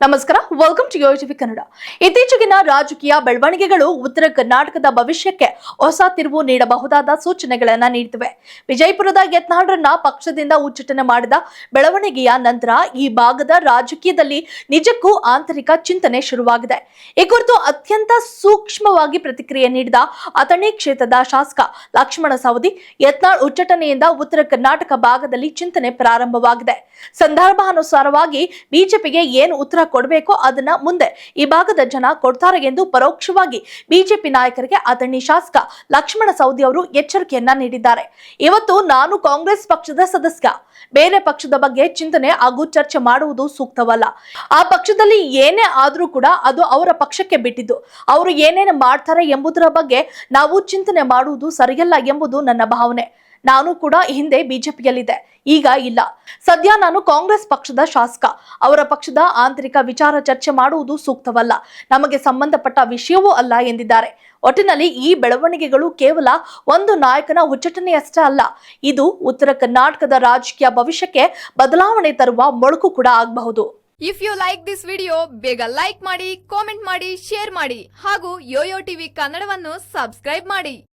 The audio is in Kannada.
ನಮಸ್ಕಾರ ವೆಲ್ಕಮ್ ಟು ಟಿವಿ ಕನ್ನಡ ಇತ್ತೀಚೆಗಿನ ರಾಜಕೀಯ ಬೆಳವಣಿಗೆಗಳು ಉತ್ತರ ಕರ್ನಾಟಕದ ಭವಿಷ್ಯಕ್ಕೆ ಹೊಸ ತಿರುವು ನೀಡಬಹುದಾದ ಸೂಚನೆಗಳನ್ನ ನೀಡುತ್ತಿವೆ ವಿಜಯಪುರದ ಯತ್ನಾಳ್ರನ್ನ ಪಕ್ಷದಿಂದ ಉಚ್ಚಾಟನೆ ಮಾಡಿದ ಬೆಳವಣಿಗೆಯ ನಂತರ ಈ ಭಾಗದ ರಾಜಕೀಯದಲ್ಲಿ ನಿಜಕ್ಕೂ ಆಂತರಿಕ ಚಿಂತನೆ ಶುರುವಾಗಿದೆ. ಈ ಕುರಿತು ಅತ್ಯಂತ ಸೂಕ್ಷ್ಮವಾಗಿ ಪ್ರತಿಕ್ರಿಯೆ ನೀಡಿದ ಅಥಣಿ ಕ್ಷೇತ್ರದ ಶಾಸಕ ಲಕ್ಷ್ಮಣ ಸವದಿ, ಯತ್ನಾಳ್ ಉಚ್ಚಾಟನೆಯಿಂದ ಉತ್ತರ ಕರ್ನಾಟಕ ಭಾಗದಲ್ಲಿ ಚಿಂತನೆ ಪ್ರಾರಂಭವಾಗಿದೆ. ಸಂದರ್ಭಾನುಸಾರವಾಗಿ ಬಿಜೆಪಿಗೆ ಏನು ಉತ್ತರ ಕೊಡಬೇಕೋ ಅದನ್ನ ಮುಂದೆ ಈ ಭಾಗದ ಜನ ಕೊಡ್ತಾರೆ ಎಂದು ಪರೋಕ್ಷವಾಗಿ ಬಿಜೆಪಿ ನಾಯಕರಿಗೆ ಅಥಣಿ ಶಾಸಕ ಲಕ್ಷ್ಮಣ ಸೌದಿ ಅವರು ಎಚ್ಚರಿಕೆಯನ್ನ ನೀಡಿದ್ದಾರೆ. ಇವತ್ತು ನಾನು ಕಾಂಗ್ರೆಸ್ ಪಕ್ಷದ ಸದಸ್ಯ. ಬೇರೆ ಪಕ್ಷದ ಬಗ್ಗೆ ಚಿಂತನೆ ಹಾಗೂ ಚರ್ಚೆ ಮಾಡುವುದು ಸೂಕ್ತವಲ್ಲ. ಆ ಪಕ್ಷದಲ್ಲಿ ಏನೇ ಆದರೂ ಕೂಡ ಅದು ಅವರ ಪಕ್ಷಕ್ಕೆ ಬಿಟ್ಟಿದ್ದು. ಅವರು ಏನೇನು ಮಾಡ್ತಾರೆ ಎಂಬುದರ ಬಗ್ಗೆ ನಾವು ಚಿಂತನೆ ಮಾಡುವುದು ಸರಿಯಲ್ಲ ಎಂಬುದು ನನ್ನ ಭಾವನೆ. ನಾನು ಕೂಡ ಹಿಂದೆ ಬಿಜೆಪಿಯಲ್ಲಿದ್ದೆ. ಈಗ ಇಲ್ಲ. ಸದ್ಯ ನಾನು ಕಾಂಗ್ರೆಸ್ ಪಕ್ಷದ ಶಾಸಕ. ಅವರ ಪಕ್ಷದ ಆಂತರಿಕ ವಿಚಾರ ಚರ್ಚೆ ಮಾಡುವುದು ಸೂಕ್ತವಲ್ಲ. ನಮಗೆ ಸಂಬಂಧಪಟ್ಟ ವಿಷಯವೂ ಅಲ್ಲ ಎಂದಿದ್ದಾರೆ. ಒಟ್ಟಿನಲ್ಲಿ ಈ ಬೆಳವಣಿಗೆಗಳು ಕೇವಲ ಒಂದು ನಾಯಕನ ಉಚ್ಚಟನೆಯಷ್ಟೇ ಅಲ್ಲ. ಇದು ಉತ್ತರ ಕರ್ನಾಟಕದ ರಾಜಕೀಯ ಭವಿಷ್ಯಕ್ಕೆ ಬದಲಾವಣೆ ತರುವ ಮೊಳಕು ಕೂಡ ಆಗಬಹುದು. If you like this video ಬೇಗ ಲೈಕ್ ಮಾಡಿ ಕಾಮೆಂಟ್ ಮಾಡಿ ಶೇರ್ ಮಾಡಿ ಹಾಗೂ ಯೋಯೋ ಟಿವಿ ಕನ್ನಡವನ್ನು ಸಬ್ಸ್ಕ್ರೈಬ್ ಮಾಡಿ.